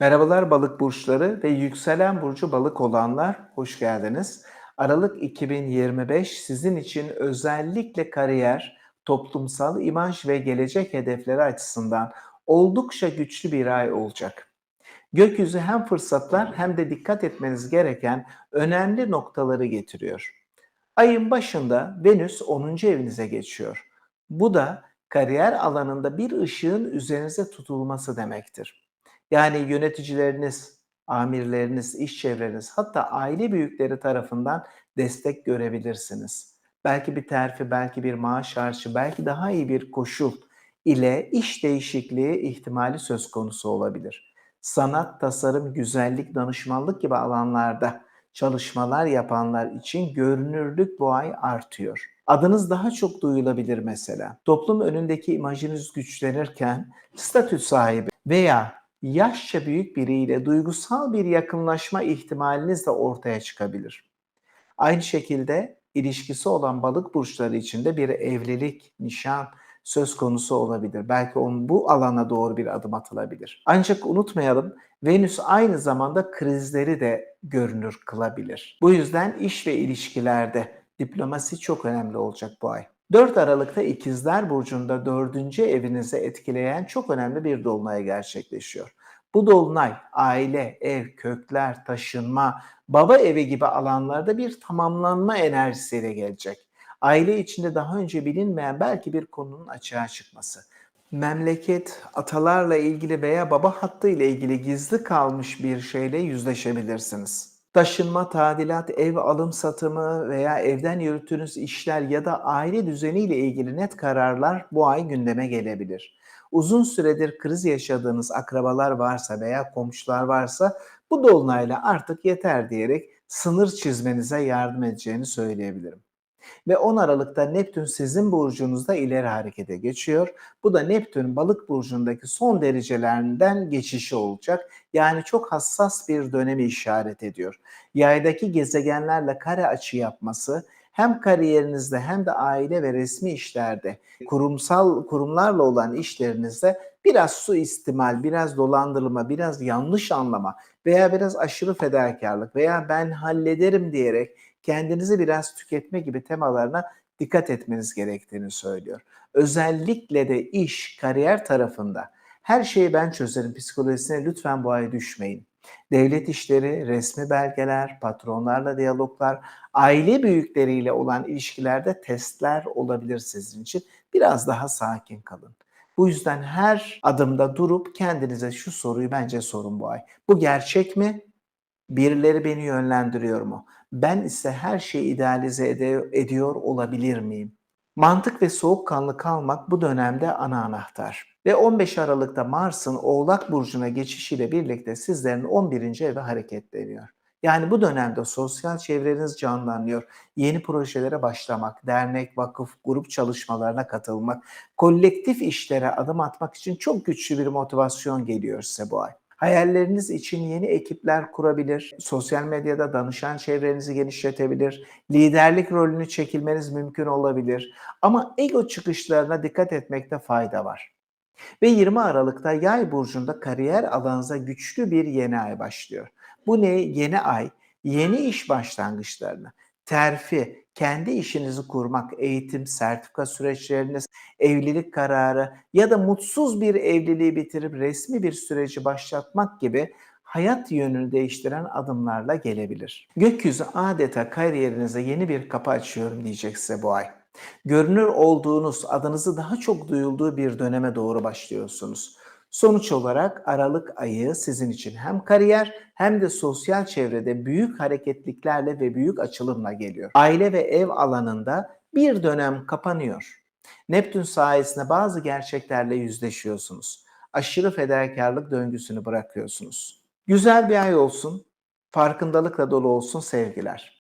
Merhabalar balık burçları ve yükselen burcu balık olanlar hoş geldiniz. Aralık 2025 sizin için özellikle kariyer, toplumsal imaj ve gelecek hedefleri açısından oldukça güçlü bir ay olacak. Gökyüzü hem fırsatlar hem de dikkat etmeniz gereken önemli noktaları getiriyor. Ayın başında Venüs 10. evinize geçiyor. Bu da kariyer alanında bir ışığın üzerinize tutulması demektir. Yani yöneticileriniz, amirleriniz, iş çevreniz hatta aile büyükleri tarafından destek görebilirsiniz. Belki bir terfi, belki bir maaş artışı, belki daha iyi bir koşul ile iş değişikliği ihtimali söz konusu olabilir. Sanat, tasarım, güzellik, danışmanlık gibi alanlarda çalışmalar yapanlar için görünürlük bu ay artıyor. Adınız daha çok duyulabilir mesela. Toplum önündeki imajınız güçlenirken statü sahibi veya yaşça büyük biriyle duygusal bir yakınlaşma ihtimaliniz de ortaya çıkabilir. Aynı şekilde ilişkisi olan balık burçları için de bir evlilik, nişan söz konusu olabilir. Belki onun bu alana doğru bir adım atılabilir. Ancak unutmayalım Venüs aynı zamanda krizleri de görünür kılabilir. Bu yüzden iş ve ilişkilerde diplomasi çok önemli olacak bu ay. 4 Aralık'ta İkizler Burcu'nda 4. evinizi etkileyen çok önemli bir dolunay gerçekleşiyor. Bu dolunay aile, ev, kökler, taşınma, baba evi gibi alanlarda bir tamamlanma enerjisiyle gelecek. Aile içinde daha önce bilinmeyen belki bir konunun açığa çıkması. Memleket, atalarla ilgili veya baba hattı ile ilgili gizli kalmış bir şeyle yüzleşebilirsiniz. Taşınma, tadilat, ev alım satımı veya evden yürüttüğünüz işler ya da aile düzeniyle ilgili net kararlar bu ay gündeme gelebilir. Uzun süredir kriz yaşadığınız akrabalar varsa veya komşular varsa bu dolunayla artık yeter diyerek sınır çizmenize yardım edeceğini söyleyebilirim. Ve 10 Aralık'ta Neptün sizin burcunuzda ileri harekete geçiyor. Bu da Neptün balık burcundaki son derecelerinden geçişi olacak. Yani çok hassas bir dönemi işaret ediyor. Yaydaki gezegenlerle kare açı yapması hem kariyerinizde hem de aile ve resmi işlerde, kurumsal kurumlarla olan işlerinizde biraz su istimal, biraz dolandırılma, biraz yanlış anlama veya biraz aşırı fedakarlık veya ben hallederim diyerek kendinizi biraz tüketme gibi temalarına dikkat etmeniz gerektiğini söylüyor. Özellikle de iş, kariyer tarafında her şeyi ben çözerim psikolojisine lütfen bu ay düşmeyin. Devlet işleri, resmi belgeler, patronlarla diyaloglar, aile büyükleriyle olan ilişkilerde testler olabilir sizin için. Biraz daha sakin kalın. Bu yüzden her adımda durup kendinize şu soruyu bence sorun bu ay. Bu gerçek mi? Birileri beni yönlendiriyor mu? Ben ise her şeyi idealize ediyor olabilir miyim? Mantık ve soğukkanlı kalmak bu dönemde ana anahtar. Ve 15 Aralık'ta Mars'ın Oğlak Burcu'na geçişiyle birlikte sizlerin 11. eve hareketleniyor. Yani bu dönemde sosyal çevreniz canlanıyor. Yeni projelere başlamak, dernek, vakıf, grup çalışmalarına katılmak, kolektif işlere adım atmak için çok güçlü bir motivasyon geliyor size bu ay. Hayalleriniz için yeni ekipler kurabilir, sosyal medyada danışan çevrenizi genişletebilir, liderlik rolünü çekilmeniz mümkün olabilir. Ama ego çıkışlarına dikkat etmekte fayda var. Ve 20 Aralık'ta Yay burcunda kariyer alanınıza güçlü bir yeni ay başlıyor. Bu ne? Yeni ay, yeni iş başlangıçlarını, terfi, kendi işinizi kurmak, eğitim, sertifika süreçleriniz, evlilik kararı ya da mutsuz bir evliliği bitirip resmi bir süreci başlatmak gibi hayat yönünü değiştiren adımlarla gelebilir. Gökyüzü adeta kariyerinize yeni bir kapı açıyorum diyecek size bu ay. Görünür olduğunuz, adınızı daha çok duyulduğu bir döneme doğru başlıyorsunuz. Sonuç olarak Aralık ayı sizin için hem kariyer hem de sosyal çevrede büyük hareketliklerle ve büyük açılımla geliyor. Aile ve ev alanında bir dönem kapanıyor. Neptün sayesinde bazı gerçeklerle yüzleşiyorsunuz. Aşırı fedakarlık döngüsünü bırakıyorsunuz. Güzel bir ay olsun, farkındalıkla dolu olsun sevgiler.